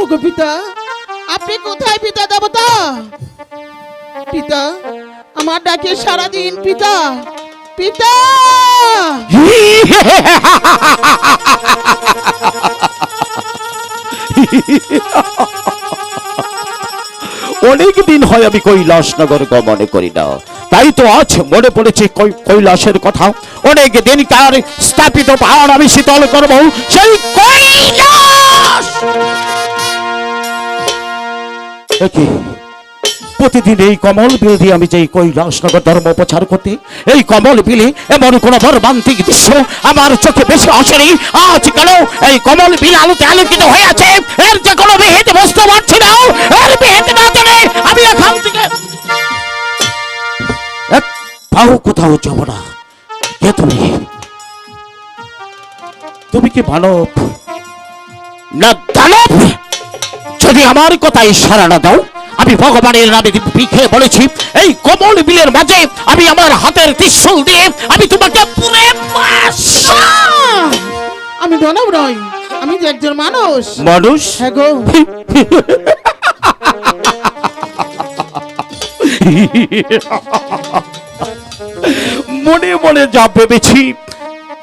ওগো পিতা, আপনি কোথায় পিতা দেবতা? পিতা, আমার ডাকে সারাদিন পিতা পিতা! অনেক দিন হয় আমি কৈলাসনগর গমনে করি না। তাই তো আজ মনে পড়েছে কৈলাসের কথা। অনেক দিনকার স্থাপিত পাহাড় আমি শীতল করব। সেই কৈলাস! কি? প্রতিদিন এই কমল বিল দিয়ে আমি যে কৈলাসনগর ধর্ম প্রচার করতে, এই কমল বিলে এমন কোন মর্মান্তিক দৃশ্য আমার চোখে বেশি আসেনি। আজ কেন এই কমল বিল আলোতে আলোকিত হয়ে আছে? এর যে কোনো বিহিত বুঝতে পারছি না। এর বিহিত না আমি এখান থেকে এক কোথাও যাব না। কে তুমি? তুমি কি মানব? না দানব যদি আমার কথাই সারা না দাও আমি ভগবানের নামে পিখে বলেছি এই কমল বিলের মাঝে আমি আমার হাতের ত্রিশূল দিয়ে আমি তোমাকে পুরে আমি দানব নই আমি যে একজন মানুষ। মানুষ? হ্যাঁ গো। মনে মনে যা ভেবেছি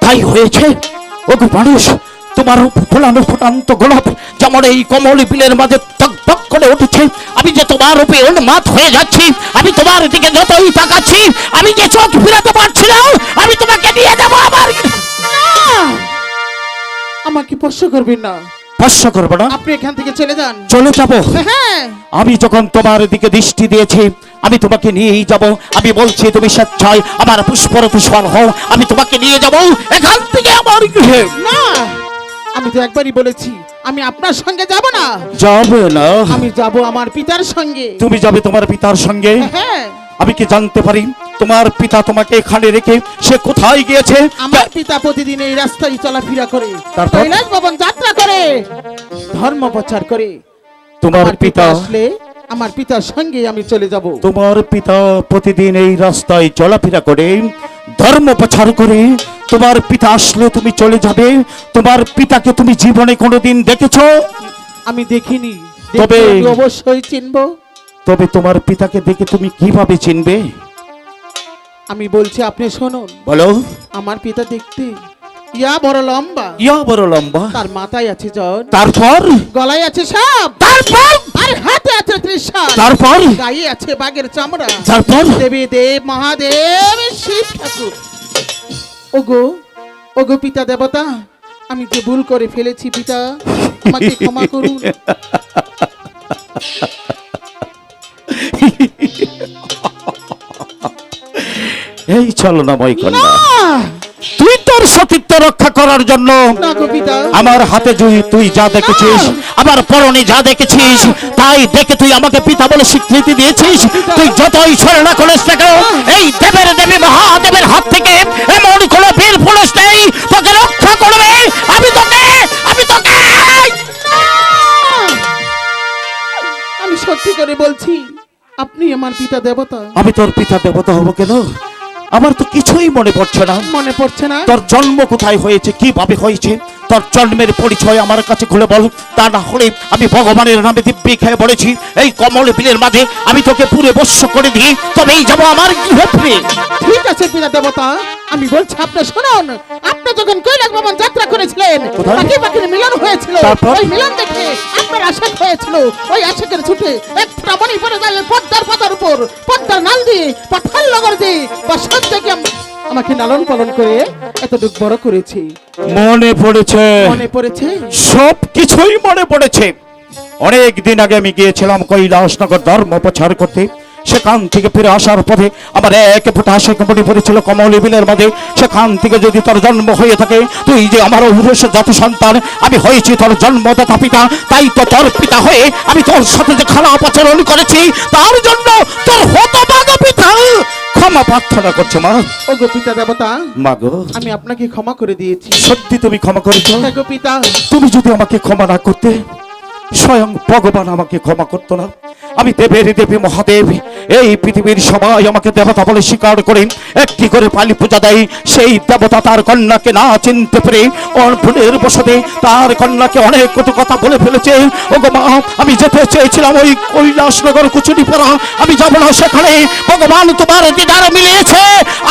তাই হয়েছে। ওগো মানুষ তোমার ফোলানো ফোটান্ত গোলাপ যেমন এই কমল বিলের মাঝে টক করে উঠেছে। আমি যে তোমার উপরে উন্মাদ হয়ে যাচ্ছি আমি তোমার দিকে যতই তাকাচ্ছি আমি যে চোখ ফিরাতে পারছি না আমি তোমাকে নিয়ে যাব আমার আমাকে স্পর্শ করবেন না। স্পর্শ করব না। আপনি এখান থেকে চলে যান। চলে যাব। হ্যাঁ। আমি যখন তোমার দিকে দৃষ্টি দিয়েছি আমি তোমাকে নিয়েই যাব। আমি বলছি তুমি স্বেচ্ছায় আমার পুষ্পরত সর হও আমি তোমাকে নিয়ে যাব। এখান থেকে আমার গৃহে। না। আমি তো একবারই বলেছি আমি আপনার সঙ্গে যাব না। যাবে না। আমি যাব আমার পিতার সঙ্গে। তুমি যাবে তোমার পিতার সঙ্গে? হ্যাঁ। আমি কি জানতে পারি তোমার পিতা তোমাকে এখানে রেখে সে কোথায় গিয়েছে? আমার পিতা প্রতিদিন এই রাস্তায় চলাফেরা করে। তারপর? কৈলাস ভবন যাত্রা করে ধর্ম প্রচার করে। তোমার পিতা পিতা? আসলে আমার পিতার সঙ্গে আমি চলে যাব। তোমার পিতা প্রতিদিন এই রাস্তায় চলাফেরা করে ধর্ম প্রচার করে তোমার পিতা আসলে তুমি চলে যাবে। তোমার পিতাকে তুমি জীবনে কোনোদিন দেখেছ? আমি দেখিনি। তবে- অবশ্যই চিনব। তবে তোমার পিতাকে দেখে তুমি কীভাবে চিনবে? আমি বলছি আপনি শুনুন। বলো। আমার পিতা দেখতে ইয়া বড় লম্বা। ইয়া বড় লম্বা। তার মাথায় আছে জন। তারপর গলায় আছে সাপ। তারপর আর হাতে আছে ত্রিশাল তারপর গায়ে আছে বাঘের চামড়া। তারপর দেবী দেব মহাদেব শিব ঠাকুর। ওগো ওগো পিতা দেবতা আমি যে ভুল করে ফেলেছি পিতা আমাকে ক্ষমা করুন। এই ছলনাময় কন্যা। তুই তোর সতীত্ব রক্ষা করার জন্য আমার হাতে তুই তুই যা দেখেছিস আমার পরনে যা দেখেছিস তাই দেখে তুই আমাকে পিতা বলে স্বীকৃতি দিয়েছিস। তুই যতই ছলনা করিস না কেন এই দেবের দেবী মহাদেবের হাত থেকে এমন করে বলছি আপনি আমার পিতা দেবতা। আমি তোর পিতা দেবতা হব কেন? আমার তো কিছুই মনে পড়ছে না। মনে পড়ছে না? তোর জন্ম কোথায় হয়েছে কীভাবে হয়েছে? তোর জন্মের পরিচয় আমার কাছে খুলে বল। তা না হলে আমি ভগবানের নামে দিব্যি খেয়ে বলেছি এই কমল বিলের মাঝে আমি তোকে পুরে বস্য করে দিই তবেই যাব আমার গৃহে ফিরে ঠিক আছে পিতা দেবতা আমি বলছি আপনি শুনুন আপনি যখন কৈলাস ভবন যাত্রা করেছিলেন? পাখি পাখির মিলন হয়েছিল ওই মিলন দেখে আপনার আশাক হয়েছিল ওই আশাকের ছুটে এক প্রামাণিক পরে যায় পদ্মার পাতার উপর। পদ্মার নাল দিয়ে পাথাল লগর দিয়ে বা সজ্জাকে আমাকে লালন পালন করে এতটুকু বড় করেছি। মনে পড়েছে? মনে পড়েছে? সব কিছুই মনে পড়েছে। অনেক দিন আগে আমি গিয়েছিলাম কৈলাসনগর ধর্ম প্রচার করতে। সেখান থেকে ফিরে আসার পথে আমার এক ফোটা আশাকে মনে পড়েছিল কমলি বিলের মাঝে। সেখান থেকে যদি তোর জন্ম হয়ে থাকে তুই যে আমার অভিরস জাতি সন্তান আমি হয়েছি তোর জন্মদাতা পিতা তাই তো তোর পিতা হয়ে আমি তোর সাথে যে খারাপ আচরণ করেছি তার জন্য তোর হতভাগ পিতা। ক্ষমা প্রার্থনা করছে মা। ওগো পিতা দেবতা মা গো। আমি আপনাকে ক্ষমা করে দিয়েছি। সত্যি তুমি ক্ষমা করেছ। হ্যাঁ গো পিতা। তুমি যদি আমাকে ক্ষমা না করতে স্বয়ং ভগবান আমাকে ক্ষমা করতো না। আমি দেবের দেবী মহাদেব এই পৃথিবীর সবাই আমাকে দেবতা বলে স্বীকার করে একটি করে পালি পূজা দেয়? সেই দেবতা তার কন্যাকে না চিনতে পেরে অর্পণের বসতে তার কন্যাকে অনেক কত কথা বলে ফেলেছে। ও গো মা আমি যেতে চেয়েছিলাম ওই কৈলাসনগর কুচুরি পড়া আমি যাব না সেখানে। ভগবান তোমার দিদার মিলিয়েছে।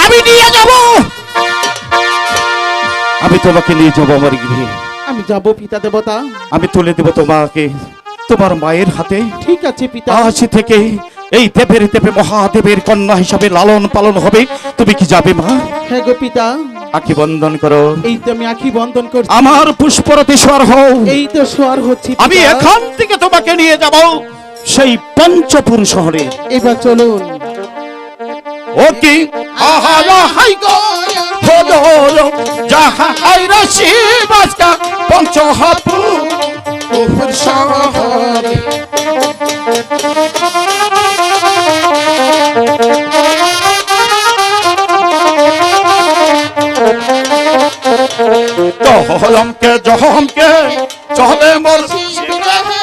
আমি নিয়ে যাব। আমি তোমাকে নিয়ে যাব আমার গৃহে। আমি যাব পিতা দেবতা। আমি তুলে দেবো তোমাকে। তোমার মায়ের হাতে ঠিক আছে পিতা। আজ থেকে এই দেবের দেবে মহাদেবের কন্যা হিসাবে লালন পালন হবে। তুমি কি যাবে মা? হ্যাঁ গো পিতা। আখি বন্দন করো। এই তো আমি আখি বন্ধন করছি। আমার পুষ্পরতেশ্বর হও। এই তো সোয়ার হচ্ছে আমি এখান থেকে তোমাকে নিয়ে যাব সেই পঞ্চপুর শহরে। এবার চলুন। ও কি? আহা হাই গো। হলো যাহা হাই রসি বাজকা উপর শহরে জহলমকে জহমকে চলে মোর ওই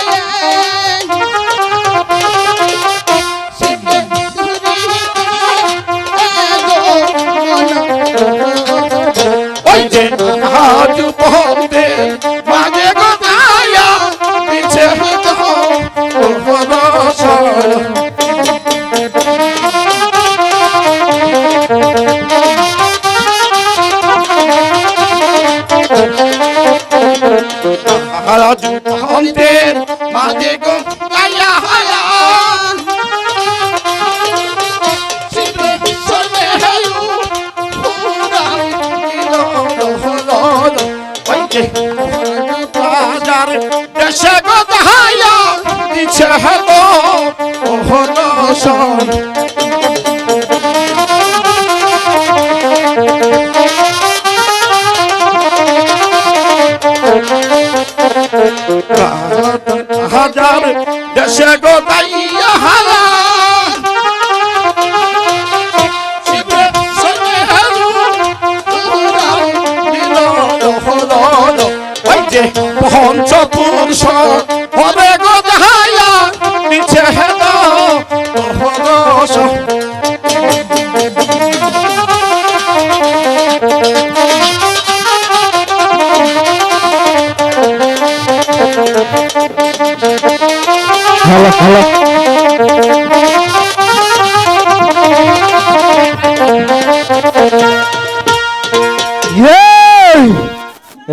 আজ বলতে মাঝে গোদায়া হায়া বাজার দেশে গোদায়া দিছে হলো হলো সন হাজার দেশে গোদাইয়া হারা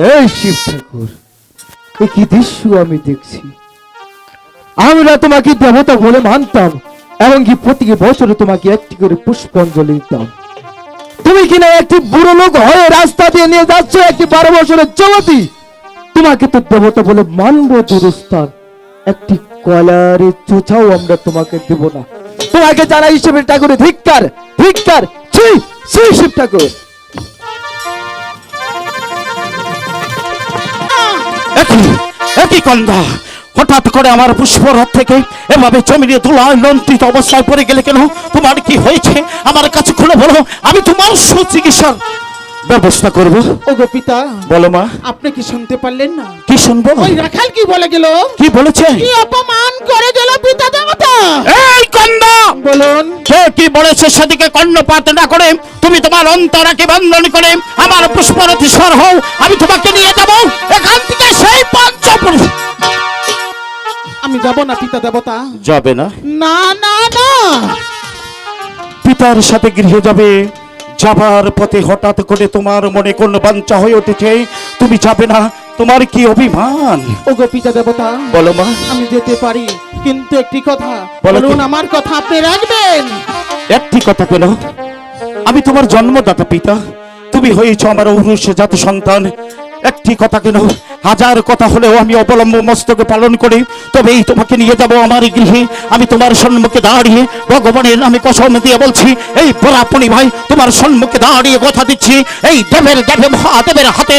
এই শিব ঠাকুর কি দৃশ্য আমি দেখছি। আমরা তোমাকে দেবতা বলে মানতাম এমনকি প্রতি বছরে তোমাকে একটি করে পুষ্পাঞ্জলি দিতাম। তুমি কিনা একটি বুড়ো লোক হয়ে রাস্তা দিয়ে নিয়ে যাচ্ছ একটি বারো বছরের তোমাকে তো দেবতা বলে মানবো দুরস্থান। একটি কলারে চোছাও আমরা তোমাকে দেব না। তোমাকে জানা হিসেবে ঠাকুরে ধিক্কার ধিক্কার, ছি ছি শিব ঠাকুর। একই কন্দা হঠাৎ করে আমার পুষ্পরথ থেকে এভাবে জমিনে তোলা লন্ত্রিত অবস্থায় পড়ে গেলে কেন? তোমার কি হয়েছে? আমার কাছে খুলে বলো, আমি তোমার সুচিকিৎসার ব্যবস্থা করব। ও গো পিতা বলো মা। আপনি কি শুনতে পারলেন না? কি শুনব? ওই রাখাল কি বলে গেল? কি বলেছে? কি অপমান করে গেল পিতা দেবতা? এই কন্যা বলুন। কে কি বলেছে সেদিকে কর্ণপাত না করে? তুমি তোমার অন্তরাকে বন্ধন করে আমার পুষ্পরথী স্বর হও আমি তোমাকে নিয়ে যাব। এখান থেকে সেই পঞ্চপুরুষ আমি যাব না পিতা দেবতা। যাবে না। না না না। পিতার সাথে গৃহে যাবে। যাবার পথে হঠাৎ করে তোমার মনে কোন বাঞ্চা হয়ে উঠেছে? তুমি যাবে না? তোমার কি অভিমান? ও গো পিতা দেবতা বলো মা। আমি যেতে পারি কিন্তু একটি কথা বলুন আমার কথা আপনি রাখবেন? একটি কথা কেন আমি তোমার জন্মদাতা পিতা। তুমি হয়েছ আমার ঔরস জাত সন্তান। একটি কথা কেন? হাজার কথা হলেও আমি অবলম্ব মস্তকে পালন করি। তবেই তোমাকে নিয়ে যাব আমার গৃহে। আমি তোমার সম্মুখে দাঁড়িয়ে ভগবানের নামে কসম দিয়ে বলছি এই পোলাপনি ভাই তোমার সম্মুখে দাঁড়িয়ে কথা দিচ্ছি। এই দেবের দেবে মহাদেবের হাতে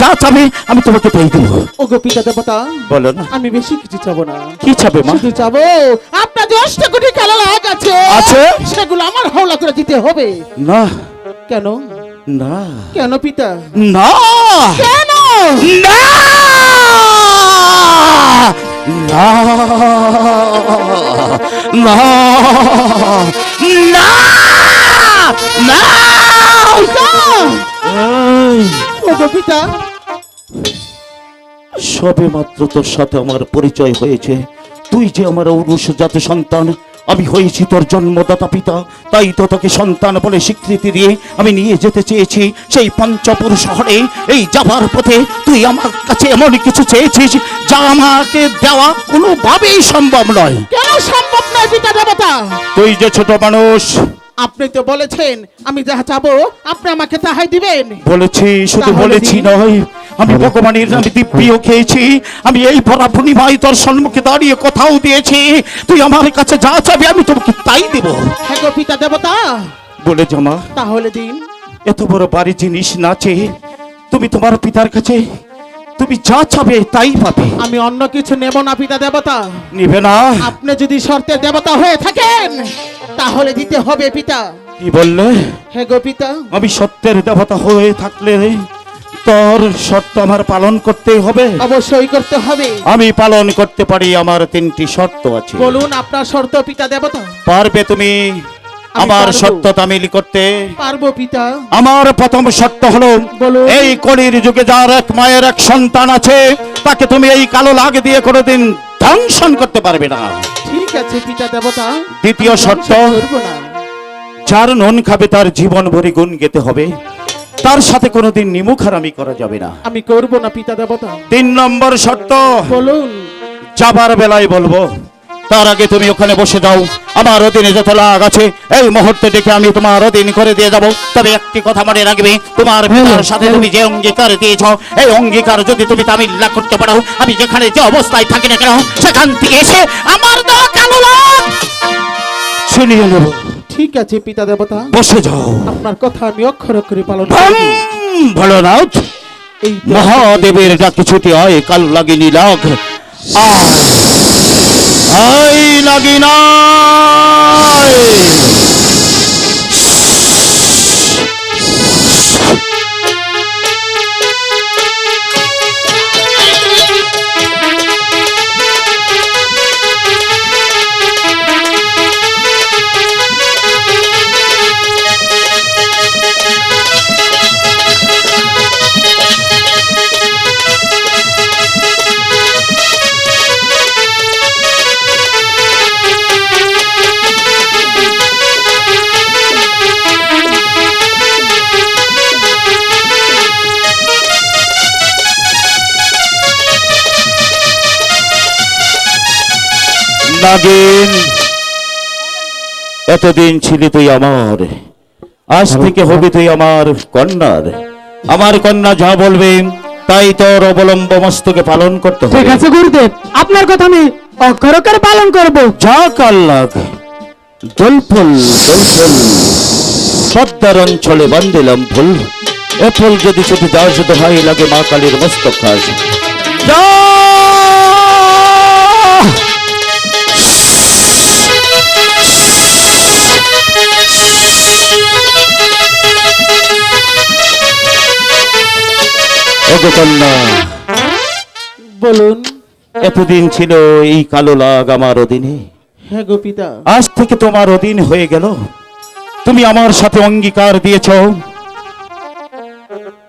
যা চাবে আমি তোমাকে পেয়ে দেবো। ও গো পিতা দেবতা বলো না। আমি বেশি কিছু চাবো না। কি চাবে মা? শুধু চাবো আপনার যে অষ্ট কোটি খেলা লাগ আছে আছে? সেগুলো আমার হাওলা করে দিতে হবে। না। কেন? না। কেন পিতা? না। কেন? না। না। না। না। না। পিতা। সবে মাত্র তোর সাথে আমার পরিচয় হয়েছে। তুই যে আমার ঔরসজাত সন্তান আমি হয়েছি তোর জন্মদাতা পিতা তাই তো তোকে সন্তান বলে স্বীকৃতি দিয়ে আমি নিয়ে যেতে চেয়েছি সেই পঞ্চপুর শহরে। এই যাবার পথে তুই আমার কাছে এমন কিছু চেয়েছিস যা আমাকে দেওয়া কোনোভাবেই সম্ভব নয়। কেন সম্ভব নয় পিতা দেবতা? তুই যে ছোট মানুষ। আপনি তো বলেছেন আমি যাহা চাবো আপনি আমাকে তাহাই দিবেন। বলেছি শুধু বলেছি নয় আমি ভগবানের আমি দিব্যিও খেয়েছি আমি এই পরাভূমি ভাই তোর সম্মুখে দাঁড়িয়ে কথাও দিয়েছি। তুই আমার কাছে যা চাবি আমি তোমাকে তাই দেব। হ্যাঁ গো পিতা দেবতা বলে জমা তাহলে দিন। এত বড় বাড়ি জিনিস না চেয়ে তুমি তোমার পিতার কাছে তুমি যা চাবে তাই পাবে। আমি অন্য কিছু নেব না পিতা দেবতা। নিবে না। আপনি যদি শর্তের দেবতা হয়ে থাকেন তাহলে দিতে হবে পিতা। কি বললে? হে গো পিতা। আমি সত্যের দেবতা হয়ে থাকলে তোর শর্ত আমার পালন করতেই হবে। অবশ্যই করতে হবে। আমি পালন করতে পারি আমার তিনটি শর্ত আছে। বলুন আপনার শর্ত পিতা দেবতা। পারবে তুমি আমার। সত্য তামিল করতে? পারব পিতা। আমার প্রথম সত্য হলো এই কলির যুগে যার এক মায়ের এক সন্তান আছে তাকে তুমি এই কালো লাগ দিয়ে কোনোদিন ধ্বংসন করতে পারবে না। ঠিক আছে পিতা দেবতা। দ্বিতীয় শর্ত যার নুন খাবে তার জীবন ভরি গুণ গেতে হবে। তার সাথে কোনোদিন নিমুখারামি করা যাবে না। আমি করব না পিতা দেবতা। তিন নম্বর শর্ত। বলুন। যাবার বেলায় বলব তার আগে তুমি ওখানে বসে যাও। আমার অধীনে যত লাগ আছে এই মুহূর্তে ডেকে আমি তোমার অধীন করে দিয়ে যাব। তবে একটি কথা মনে রাখবে তোমার পিতার সাথে তুমি যে অঙ্গীকার দিয়েছ এই অঙ্গীকার যদি তুমি তামিল না করতে পারো আমি যেখানে যে অবস্থায় থাকি না কেন সেখান থেকে এসে আমার দেওয়া কালো ছিনিয়ে নেব। ঠিক আছে পিতা দেবতা। বসে যাও। আপনার কথা আমি অক্ষর অক্ষরে পালন করব নাও এই মহাদেবের ডাকে ছুটি হয় কাল লাগিনি লাগ আয়। লাগিনা নাগিন এতদিন ছিলি তুই আমার। আজ থেকে হবি তুই আমার কন্যার। আমার কন্যা যা বলবে তাই তোর অবলম্ব মস্তকে পালন করতে ঠিক হবে আছে গুরুদেব। আপনার কথা আমি অক্ষর অক্ষরে পালন করব। যা কাল লাগ দোলফুল দোলফুল পদ্মার অঞ্চলে বান্দিলাম ফুল। এ ফুল যদি শুধু শুধু ভাই লাগে মা কালীর মস্তক খাস। যা! কন্যা। বলুন এতদিন ছিল এই কালো লাগ আমার অধীনে। হ্যাঁ গো পিতা। আজ থেকে তোমার অধীন হয়ে গেল। তুমি আমার সাথে অঙ্গীকার দিয়েছ।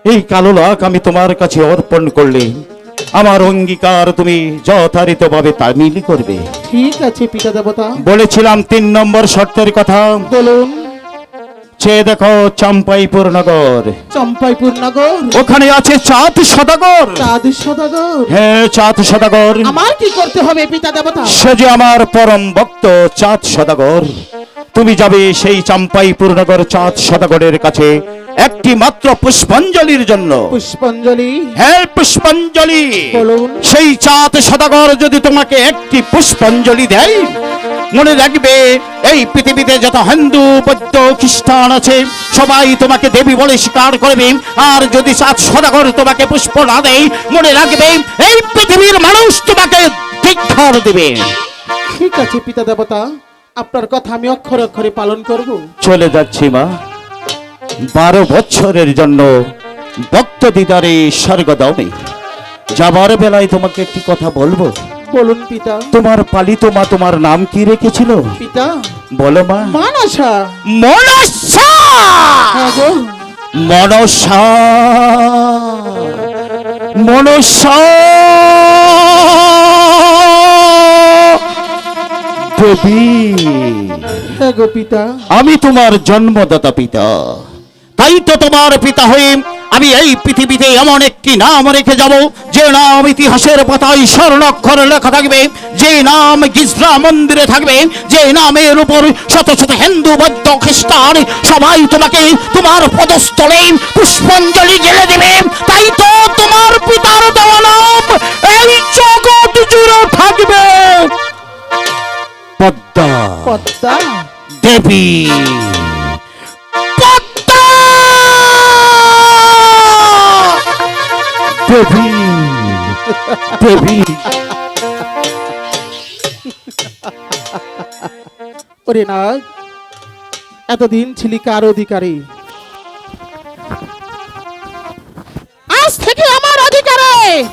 এই কালো লাগ আমি তোমার কাছে অর্পণ করলে আমার অঙ্গীকার তুমি যথারিত ভাবে তামিল করবে। ঠিক আছে পিতা দেবতা। বলেছিলাম তিন নম্বর শর্তের কথা। বলুন। দেখো চাম্পাইপুর নগর। চম্পাইপুর নগর। ওখানে আছে চাঁদ সদাগর। চাঁদ সদাগর। হ্যাঁ চাঁদ সদাগর। আমার কি করতে হবে পিতা দেবতা? সে যে আমার পরম ভক্ত চাঁদ সদাগর। তুমি যাবে সেই চাম্পাইপুর নগর চাঁদ সদাগরের কাছে একটি মাত্র পুষ্পাঞ্জলির জন্য। পুষ্পাঞ্জলি। হ্যাঁ পুষ্পাঞ্জলি। বলুন। সেই চাঁদ সদাগর যদি তোমাকে একটি পুষ্পাঞ্জলি দেয় মনে রাখবে এই পৃথিবীতে যত হিন্দু বৌদ্ধ খ্রিস্টান আছে সবাই তোমাকে দেবী বলে স্বীকার করবে। আর যদি সাত সদাগর তোমাকে পুষ্প না দেয় মনে রাখবে এই পৃথিবীর মানুষ তোমাকে ধিক্ষার দেবে। ঠিক আছে পিতা দেবতা আপনার কথা আমি অক্ষরে অক্ষরে পালন করব। চলে যাচ্ছি মা। বারো বছরের জন্য ভক্ত দিদারে স্বর্গ দাও যাবার বেলায় তোমাকে একটি কথা বলব। বলুন পিতা। তোমার পালিত মা তোমার নাম কি রেখেছিল? পিতা। বলো মা। মানসা। মনসা! হ্যাঁ গো। মনসা। মনসা। দেবী হ্যাঁ পিতা। আমি তোমার জন্মদাতা পিতা। তাই তো তোমার পিতা হয়ে আমি এই পৃথিবীতে এমন একটি নাম রেখে যাব যে নাম ইতিহাসের পাতায় স্বর্ণাক্ষরে লেখা থাকবে যে নাম গিজরা মন্দিরে থাকবে যে নামের উপর শত শত হিন্দু বৌদ্ধ খ্রিস্টান সবাই তোমাকে তোমার পদস্থলে পুষ্পাঞ্জলি জেলে দেবে। তাই তো তোমার পিতার দেওয়া নাম এই জগৎ জুড়ে থাকবে। পদ্মা। পদ্মা। দেবী। ওরে নাগ এতদিন ছিলি কার অধিকারী? আজ থেকে আমার অধিকারে।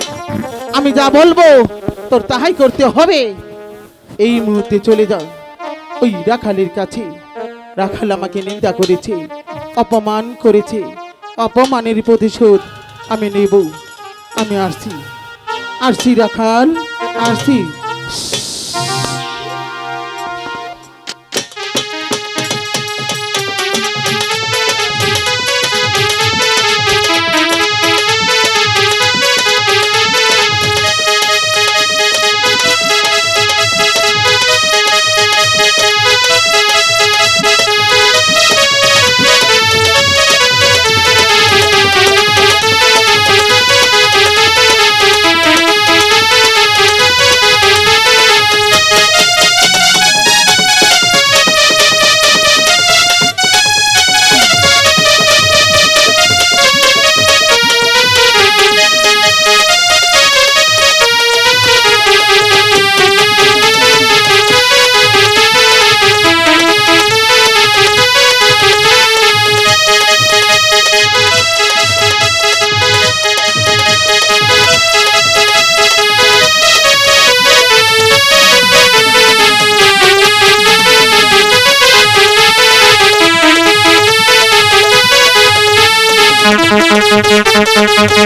আমি যা বলব, তোর তাহাই করতে হবে। এই মুহূর্তে চলে যাও। ওই রাখালের কাছে। রাখাল আমাকে নিন্দা করেছে, অপমান করেছে। অপমানের প্রতিশোধ আমি নেব। আমি আসছি। আসছি রাখাল আসছি হলো